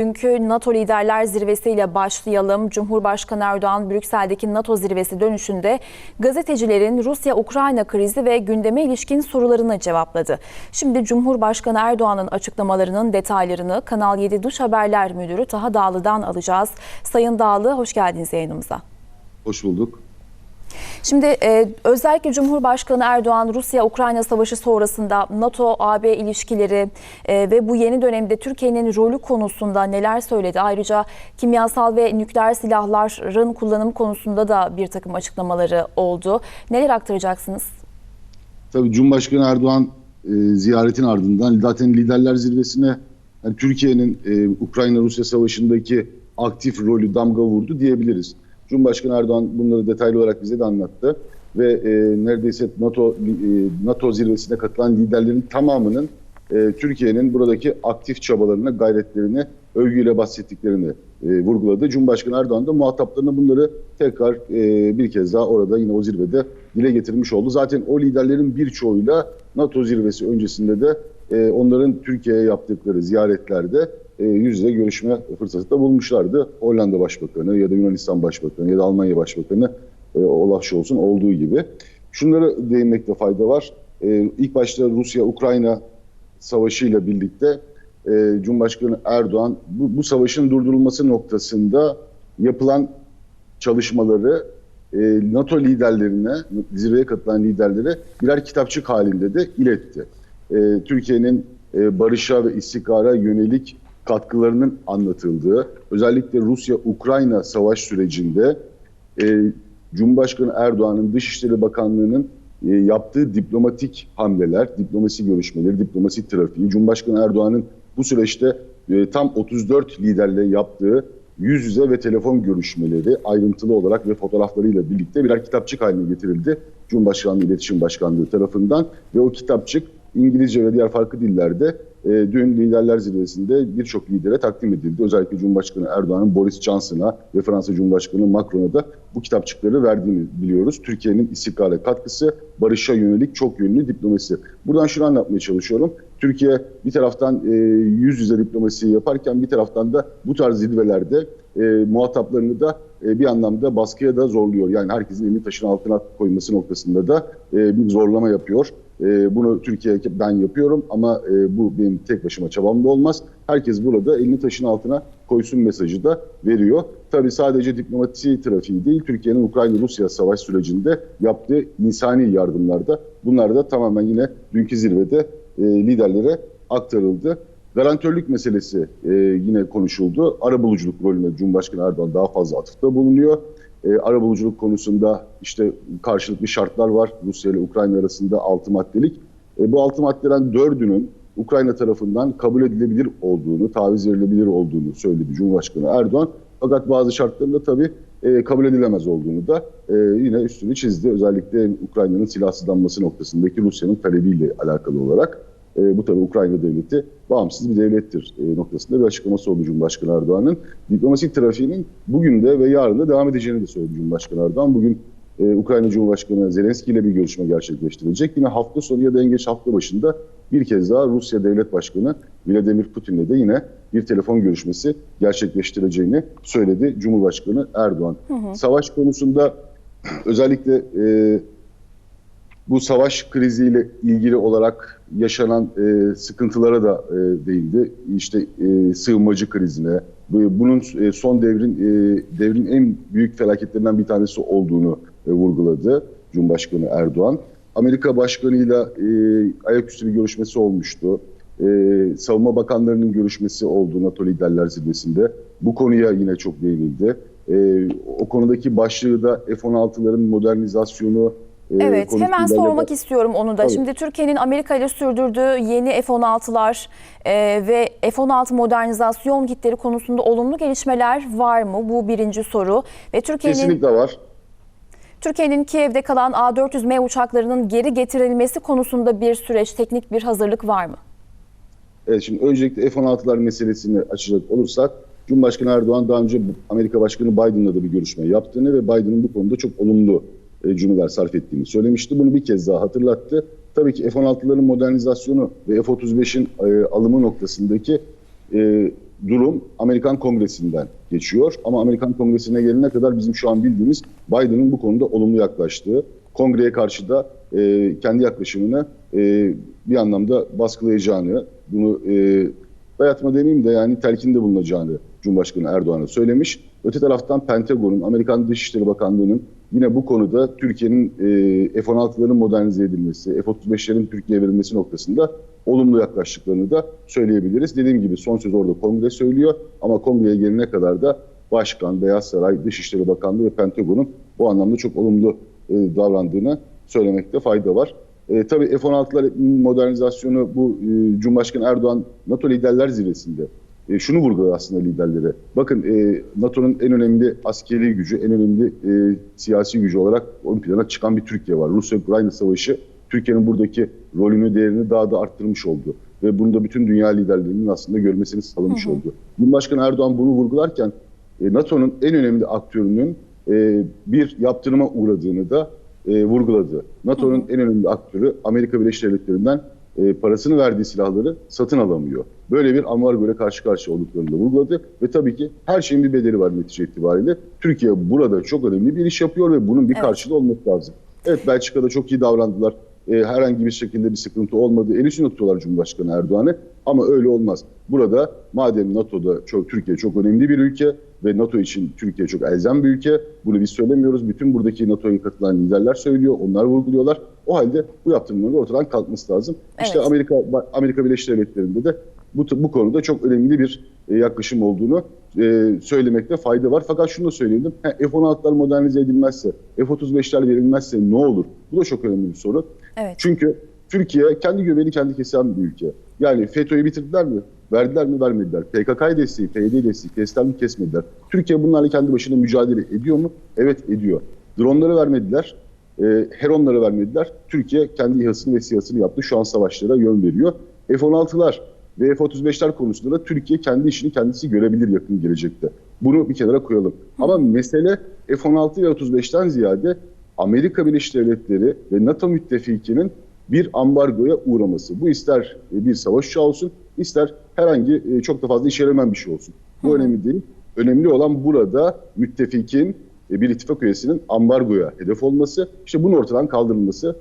Bugünkü NATO liderler zirvesiyle başlayalım. Cumhurbaşkanı Erdoğan Brüksel'deki NATO zirvesi dönüşünde gazetecilerin Rusya-Ukrayna krizi ve gündeme ilişkin sorularını cevapladı. Şimdi Cumhurbaşkanı Erdoğan'ın açıklamalarının detaylarını Kanal 7 Dış Haberler Müdürü Taha Dağlı'dan alacağız. Sayın Dağlı hoş geldiniz yayınımıza. Hoş bulduk. Şimdi e, özellikle Cumhurbaşkanı Erdoğan Rusya-Ukrayna savaşı sonrasında NATO-AB ilişkileri e, ve bu yeni dönemde Türkiye'nin rolü konusunda neler söyledi? Ayrıca kimyasal ve nükleer silahların kullanımı konusunda da bir takım açıklamaları oldu. Neler aktaracaksınız? Tabii Cumhurbaşkanı Erdoğan e, ziyaretin ardından zaten liderler zirvesine yani Türkiye'nin e, Ukrayna-Rusya savaşındaki aktif rolü damga vurdu diyebiliriz. Cumhurbaşkanı Erdoğan bunları detaylı olarak bize de anlattı ve e, neredeyse NATO e, NATO zirvesine katılan liderlerin tamamının e, Türkiye'nin buradaki aktif çabalarına, gayretlerini övgüyle bahsettiklerini e, vurguladı. Cumhurbaşkanı Erdoğan da muhataplarına bunları tekrar e, bir kez daha orada yine o zirvede dile getirmiş oldu. Zaten o liderlerin birçoğuyla NATO zirvesi öncesinde de e, onların Türkiye'ye yaptıkları ziyaretlerde yüz yüze görüşme fırsatı da bulmuşlardı. Hollanda Başbakanı ya da Yunanistan Başbakanı ya da Almanya Başbakanı e, Olaf Scholz'un olduğu gibi. Şunları değinmekte fayda var. E, ilk başta Rusya-Ukrayna savaşıyla birlikte e, Cumhurbaşkanı Erdoğan bu, bu savaşın durdurulması noktasında yapılan çalışmaları e, NATO liderlerine, zirveye katılan liderlere birer kitapçık halinde de iletti. E, Türkiye'nin e, barışa ve istikrara yönelik katkılarının anlatıldığı, özellikle Rusya-Ukrayna savaş sürecinde e, Cumhurbaşkanı Erdoğan'ın Dışişleri Bakanlığı'nın e, yaptığı diplomatik hamleler, diplomasi görüşmeleri, diplomasi trafiği, Cumhurbaşkanı Erdoğan'ın bu süreçte e, tam 34 liderle yaptığı yüz yüze ve telefon görüşmeleri ayrıntılı olarak ve fotoğraflarıyla birlikte birer kitapçık haline getirildi. Cumhurbaşkanlığı İletişim Başkanlığı tarafından ve o kitapçık İngilizce ve diğer farklı dillerde e, dün liderler zirvesinde birçok lidere takdim edildi. Özellikle Cumhurbaşkanı Erdoğan'ın Boris Johnson'a ve Fransa Cumhurbaşkanı Macron'a da bu kitapçıkları verdiğini biliyoruz. Türkiye'nin istikrara katkısı, barışa yönelik çok yönlü diplomasi. Buradan şunu anlatmaya çalışıyorum. Türkiye bir taraftan e, yüz yüze diplomasi yaparken bir taraftan da bu tarz zirvelerde e, muhataplarını da bir anlamda baskıya da zorluyor. Yani herkesin elini taşın altına koyması noktasında da e, bir zorlama yapıyor. E, bunu Türkiye ben yapıyorum ama e, bu benim tek başıma çabamda olmaz. Herkes burada elini taşın altına koysun mesajı da veriyor. Tabii sadece diplomasi trafiği değil, Türkiye'nin Ukrayna-Rusya savaş sürecinde yaptığı insani yardımlarda bunlar da tamamen yine dünkü zirvede e, liderlere aktarıldı. Garantörlük meselesi e, yine konuşuldu. Arabuluculuk rolüne Cumhurbaşkanı Erdoğan daha fazla atıfta bulunuyor. E, arabuluculuk konusunda işte karşılıklı şartlar var. Rusya ile Ukrayna arasında altı maddelik. E, bu altı maddeden dördünün Ukrayna tarafından kabul edilebilir olduğunu, taviz verilebilir olduğunu söyledi Cumhurbaşkanı Erdoğan. Fakat bazı şartların da tabii e, kabul edilemez olduğunu da e, yine üstünü çizdi. Özellikle Ukrayna'nın silahsızlanması noktasındaki Rusya'nın talebiyle alakalı olarak. E, bu tabii Ukrayna devleti bağımsız bir devlettir e, noktasında bir açıklaması oldu Cumhurbaşkanı Erdoğan'ın. Diplomasi trafiğinin bugün de ve yarın da devam edeceğini de söyledi Cumhurbaşkanı Erdoğan. Bugün e, Ukrayna Cumhurbaşkanı Zelenski ile bir görüşme gerçekleştirilecek. Yine hafta sonu ya da en geç hafta başında bir kez daha Rusya Devlet Başkanı Vladimir Putin'le de yine bir telefon görüşmesi gerçekleştireceğini söyledi Cumhurbaşkanı Erdoğan. Hı hı. Savaş konusunda özellikle e, bu savaş kriziyle ilgili olarak yaşanan e, sıkıntılara da e, değindi. İşte e, sığınmacı krizine, bunun e, son devrin e, devrin en büyük felaketlerinden bir tanesi olduğunu e, vurguladı Cumhurbaşkanı Erdoğan. Amerika Başkanı'yla e, ayaküstü bir görüşmesi olmuştu. E, savunma bakanlarının görüşmesi oldu NATO liderler zirvesinde. Bu konuya yine çok değinildi. E, o konudaki başlığı da F-16'ların modernizasyonu, Evet, hemen sormak da... istiyorum onu da. Tabii. Şimdi Türkiye'nin Amerika ile sürdürdüğü yeni F-16'lar e, ve F-16 modernizasyon kitleri konusunda olumlu gelişmeler var mı? Bu birinci soru. Ve Türkiye'nin Kesinlikle var. Türkiye'nin Kiev'de kalan A-400M uçaklarının geri getirilmesi konusunda bir süreç, teknik bir hazırlık var mı? Evet, şimdi öncelikle F-16'lar meselesini açacak olursak, Cumhurbaşkanı Erdoğan daha önce Amerika Başkanı Biden'la da bir görüşme yaptığını ve Biden'ın bu konuda çok olumlu cümleler sarf ettiğini söylemişti. Bunu bir kez daha hatırlattı. Tabii ki F-16'ların modernizasyonu ve F-35'in e, alımı noktasındaki e, durum Amerikan Kongresi'nden geçiyor. Ama Amerikan Kongresi'ne gelene kadar bizim şu an bildiğimiz Biden'ın bu konuda olumlu yaklaştığı, kongreye karşı da e, kendi yaklaşımını e, bir anlamda baskılayacağını, bunu e, dayatma demeyeyim de yani telkinde bulunacağını Cumhurbaşkanı Erdoğan'a söylemiş. Öte taraftan Pentagon'un, Amerikan Dışişleri Bakanlığı'nın yine bu konuda Türkiye'nin e, F-16'ların modernize edilmesi, F-35'lerin Türkiye'ye verilmesi noktasında olumlu yaklaştıklarını da söyleyebiliriz. Dediğim gibi son söz orada kongre söylüyor ama kongreye gelene kadar da Başkan, Beyaz Saray, Dışişleri Bakanlığı ve Pentagon'un bu anlamda çok olumlu e, davrandığını söylemekte fayda var. E, tabii F-16'lar modernizasyonu bu e, Cumhurbaşkanı Erdoğan NATO liderler zirvesinde e, şunu vurguladı aslında liderlere. Bakın e, NATO'nun en önemli askeri gücü, en önemli e, siyasi gücü olarak ön plana çıkan bir Türkiye var. Rusya-Ukrayna savaşı Türkiye'nin buradaki rolünü, değerini daha da arttırmış oldu. Ve bunu da bütün dünya liderlerinin aslında görmesini sağlamış Hı hı. oldu. Cumhurbaşkanı Erdoğan bunu vurgularken e, NATO'nun en önemli aktörünün e, bir yaptırıma uğradığını da e, vurguladı. NATO'nun en önemli aktörü Amerika Birleşik Devletleri'nden e, parasını verdiği silahları satın alamıyor. Böyle bir ambargo ile karşı karşıya olduklarını da vurguladı ve tabii ki her şeyin bir bedeli var netice itibariyle. Türkiye burada çok önemli bir iş yapıyor ve bunun bir Evet. karşılığı olması lazım. Evet Belçika'da çok iyi davrandılar. E, herhangi bir şekilde bir sıkıntı olmadı. El üstünde tutuyorlar Cumhurbaşkanı Erdoğan'ı ama öyle olmaz. Burada madem NATO'da çok, Türkiye çok önemli bir ülke ve NATO için Türkiye çok elzem bir ülke. Bunu biz söylemiyoruz. Bütün buradaki NATO'ya katılan liderler söylüyor. Onlar vurguluyorlar. O halde bu yaptırımların ortadan kalkması lazım. İşte Evet. Amerika Amerika Birleşik Devletleri'nde de bu, bu konuda çok önemli bir e, yaklaşım olduğunu e, söylemekte fayda var. Fakat şunu da söyleyelim. Ha, F-16'lar modernize edilmezse, F-35'ler verilmezse ne olur? Bu da çok önemli bir soru. Evet. Çünkü Türkiye kendi göbeğini kendi kesen bir ülke. Yani FETÖ'yü bitirdiler mi? Verdiler mi? Vermediler. PKK desteği, PYD desteği kestiler mi? Kesmediler. Türkiye bunlarla kendi başına mücadele ediyor mu? Evet ediyor. Dronları vermediler. E, Heronları vermediler. Türkiye kendi İHA'sını ve SİHA'sını yaptı. Şu an savaşlara yön veriyor. F-16'lar ve F-35'ler konusunda da Türkiye kendi işini kendisi görebilir yakın gelecekte. Bunu bir kenara koyalım. Ama mesele F-16 ve 35'ten ziyade Amerika Birleşik Devletleri ve NATO müttefikinin bir ambargoya uğraması. Bu ister bir savaş uçağı olsun, ister herhangi e, çok da fazla işe yaramayan bir şey olsun. Bu önemli değil. Önemli olan burada müttefikin e, bir ittifak üyesinin ambargoya hedef olması, işte bunun ortadan kaldırılması.